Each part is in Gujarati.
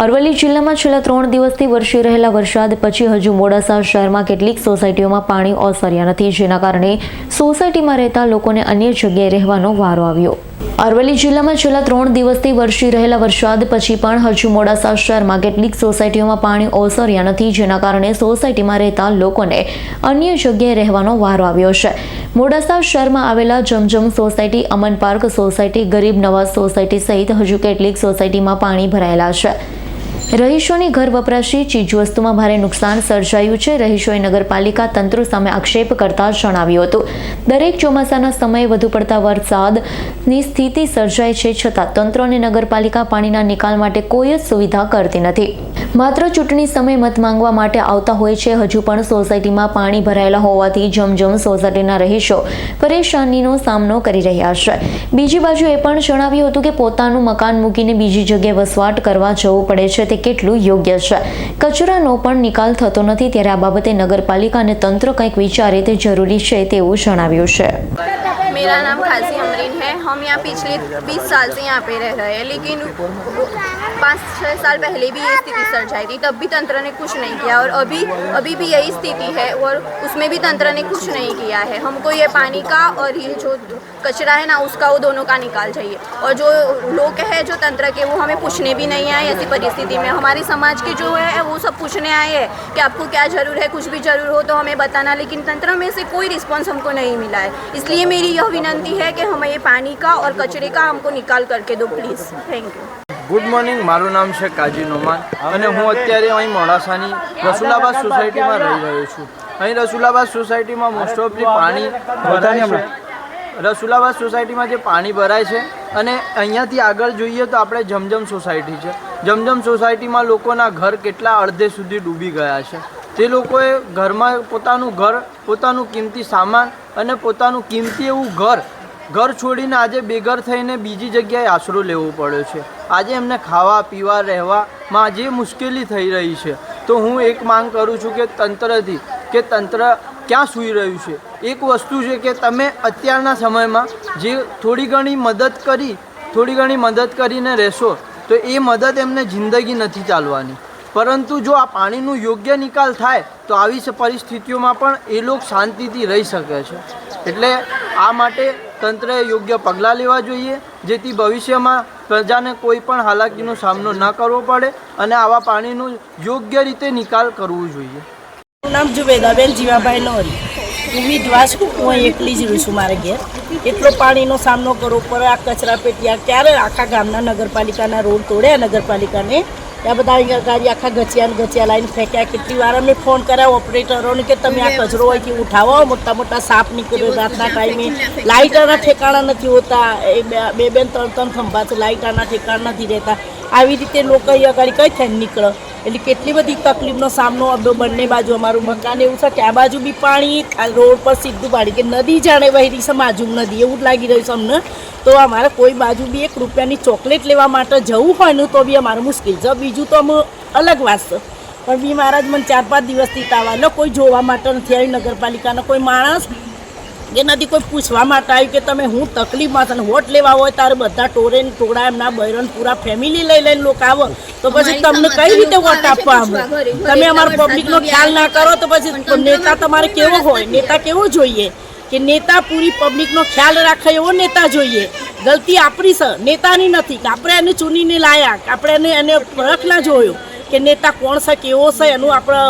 અરવલ્લી જિલ્લામાં છેલ્લા ત્રણ દિવસથી વરસી રહેલા વરસાદ પછી હજુ મોડાસા શહેરમાં કેટલીક સોસાયટીઓમાં પાણી ઓસર્યા નથી. જેના કારણે સોસાયટીમાં રહેતા લોકોને અન્ય જગ્યાએ રહેવાનો વારો આવ્યો. અરવલ્લી જિલ્લામાં છેલ્લા ત્રણ દિવસથી વરસી રહેલા વરસાદ પછી પણ હજુ મોડાસા શહેરમાં કેટલીક સોસાયટીઓમાં પાણી ઓસર્યા નથી. જેના કારણે સોસાયટીમાં રહેતા લોકોને અન્ય જગ્યાએ રહેવાનો વારો આવ્યો છે. મોડાસા શહેરમાં આવેલા Zamzam society, Aman park society, Garib Nawaz society સહિત હજુ કેટલીક સોસાયટીમાં પાણી ભરાયેલા છે. રહીશોની ઘર વપરાશી ચીજવસ્તુમાં ભારે નુકસાન સર્જાયું છે. રહીશોએ નગરપાલિકા તંત્ર સામે આક્ષેપ કરતા જણાવ્યું હતું. દરેક ચોમાસાના સમયે વધુ પડતા વરસાદની સ્થિતિ સર્જાય છે છતાં તંત્ર અને નગરપાલિકા પાણીના નિકાલ માટે કોઈ જ સુવિધા કરતી નથી. માત્ર ચૂંટણી સમયે મત માંગવા માટે આવતા હોય છે. હજુ પણ સોસાયટીમાં પાણી ભરાયેલા હોવાથી જમજમ સોસાયટીના રહીશો પરેશાનીનો સામનો કરી રહ્યા છે. બીજી બાજુ એ પણ જણાવ્યું હતું કે પોતાનું મકાન મૂકીને બીજી જગ્યાએ વસવાટ કરવા જવું પડે છે. કેટલું યોગ્ય છે. કચરાનો પણ નિકાલ થતો નથી ત્યારે આ બાબતે નગરપાલિકા અને તંત્ર કંઈક વિચારે તે જરૂરી છે તેવું જણાવ્યું છે. મેરા નામ ખાસી है। हम यहाँ पिछले 20 साल से यहाँ पे रह रहे हैं, लेकिन पाँच छः साल पहले भी ये स्थिति सर्जाई थी, तब भी तंत्र ने कुछ नहीं किया और अभी अभी भी यही स्थिति है और उसमें भी तंत्र ने कुछ नहीं किया है। हमको ये पानी का और ये जो कचरा है ना, उसका वो दोनों का निकाल चाहिए। और जो लोग हैं जो तंत्र के, वो हमें पूछने भी नहीं आए ऐसी परिस्थिति में। हमारे समाज के जो है, वो सब पूछने आए हैं कि आपको क्या ज़रूर है, कुछ भी ज़रूर हो तो हमें बताना, लेकिन तंत्र में से कोई रिस्पॉन्स हमको नहीं मिला है। इसलिए मेरी यह विनंती है कि हमें ये पानी का और कचरे का हमको निकाल करके दो please thank you good morning મારું નામ છે કાજી નોમાન અને હું અત્યારે અહીં મોડાસાની રસુલાબાદ સોસાયટીમાં રહી રહ્યો છું અહીં રસુલાબાદ સોસાયટીમાં મોસ્ટ ઓફલી પાણી ભરાય છે રસુલાબાદ સોસાયટીમાં જે પાણી ભરાય છે અને અહીંયાથી આગળ જોઈએ તો આપણે જમજમ સોસાયટી છે જમજમ સોસાયટીમાં લોકોના ઘર કેટલા અડધે સુધી ડૂબી ગયા છે તે લોકોએ ઘરમાં પોતાનું ઘર પોતાનું કિંમતી સામાન અને પોતાનું કિંમતી એવું ઘર ઘર છોડીને આજે બેઘર થઈને બીજી જગ્યાએ આશરો લેવો પડ્યો છે. આજે એમને ખાવા, પીવા, રહેવામાં જે મુશ્કેલી થઈ રહી છે, તો હું એક માંગ કરું છું કે તંત્રથી, કે તંત્ર ક્યાં સૂઈ રહ્યું છે? એક વસ્તુ છે કે તમે અત્યારના સમયમાં જે થોડી ઘણી મદદ કરી, થોડી ઘણી મદદ કરીને રહેશો, તો એ મદદ એમને જિંદગી નથી ચાલવાની. પરંતુ જો આ પાણીનું યોગ્ય નિકાલ થાય, તો આવી પરિસ્થિતિઓમાં પણ એ લોકો શાંતિથી રહી શકે છે. એટલે આ માટે તંત્રએ યોગ્ય પગલાં લેવા જોઈએ, જેથી ભવિષ્યમાં પ્રજાને કોઈ પણ હાલાકીનો સામનો ન કરવો પડે અને આવા પાણીનો યોગ્ય રીતે નિકાલ કરવો જોઈએ. નામ જુબેદાબેન જીવાભાઈ નોરી હું વિધવા છું. હું એકલી જ રહું છું મારા ઘેર. એટલો પાણીનો સામનો કરવો પડે. આ કચરા પેટીયા ક્યારે આખા ગામના નગરપાલિકાના રોડ તોડ્યા નગરપાલિકાને ત્યાં બધા અહીંયા ગાડી આખા ગચિયા ને ગચિયા લાઈન ફેંક્યા. કેટલી વાર અમે ફોન કર્યા ઓપરેટરોને કે તમે આ કચરો અહીંથી ઉઠાવો. મોટા મોટા સાપ નીકળ્યો રાતના ટાઈમે લાઇટરના ઠેકાણા નથી હોતા. એ બે- બે બેન ત્રણ ત્રણ ખંભા છે. લાઇટરના ઠેકાણા નથી રહેતા. આવી રીતે લોકો અહીંયા ગાડી કઈ થઈને નીકળે? એટલે કેટલી બધી તકલીફનો સામનો બંને બાજુ અમારું મકાન એવું છે કે આ બાજુ બી પાણી, આ રોડ પર સીધું પાણી કે નદી જાણે વહી રહી છે બાજુ નદી એવું જ લાગી રહ્યું છે અમને. તો અમારે કોઈ બાજુ બી એક રૂપિયાની ચોકલેટ લેવા માટે જવું હોય ને તો બી અમારે મુશ્કેલ છે. બીજું તો અમે અલગ વાત છે. પણ બી મહારાજ મને ચાર પાંચ દિવસથી તાવ આવ્યો કોઈ જોવા માટે નથી આવી, નગરપાલિકાનો કોઈ માણસ કે નથી કોઈ પૂછવા માટે આવ્યું કે તમે હું તકલીફમાં છે વોટ લેવા હોય ત્યારે બધા ટોરે ટોળા એમના બૈરન પૂરા ફેમિલી લઈ લઈને લોકો આવો. તો પછી તમને કઈ રીતે વોટ આપવા આવે તમે અમારા પબ્લિકનો ખ્યાલ ના કરો તો પછી નેતા તમારે કેવો હોય? નેતા કેવો જોઈએ? કે નેતા પૂરી પબ્લિકનો ખ્યાલ રાખે એવો નેતા જોઈએ. ગલતી આપણી છે નેતાની નથી. કે આપણે એને ચૂનીને લાયા કે આપણે એને એને પરખ ના જોયો કે નેતા કોણ છે કેવો છે એનું આપણે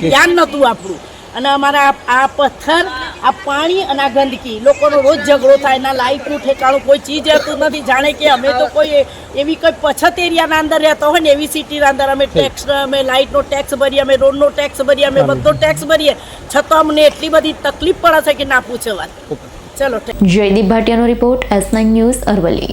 ધ્યાન નહોતું આપણું. અને અમારા આ પથ્થર આ પાણી અને આ ગંદકી. લોકોનો રોજ ઝઘડો થાય ના લાઇટનું ઠેકાણું કોઈ ચીજ રહેતું નથી. જાણે કે અમે તો કોઈ એવી કોઈ પછત એરિયાના અંદર રહેતા હોય ને એવી સિટીના અંદર અમે ટેક્સ અમે લાઇટનો ટેક્સ ભરીએ અમે રોડનો ટેક્સ ભરીએ અમે બધો ટેક્સ ભરીએ. છતાં અમને એટલી બધી તકલીફ પડે છે કે ના પૂછે વાત. ચલો Jaydeep ભાટિયાનો report S nine news Aravalli.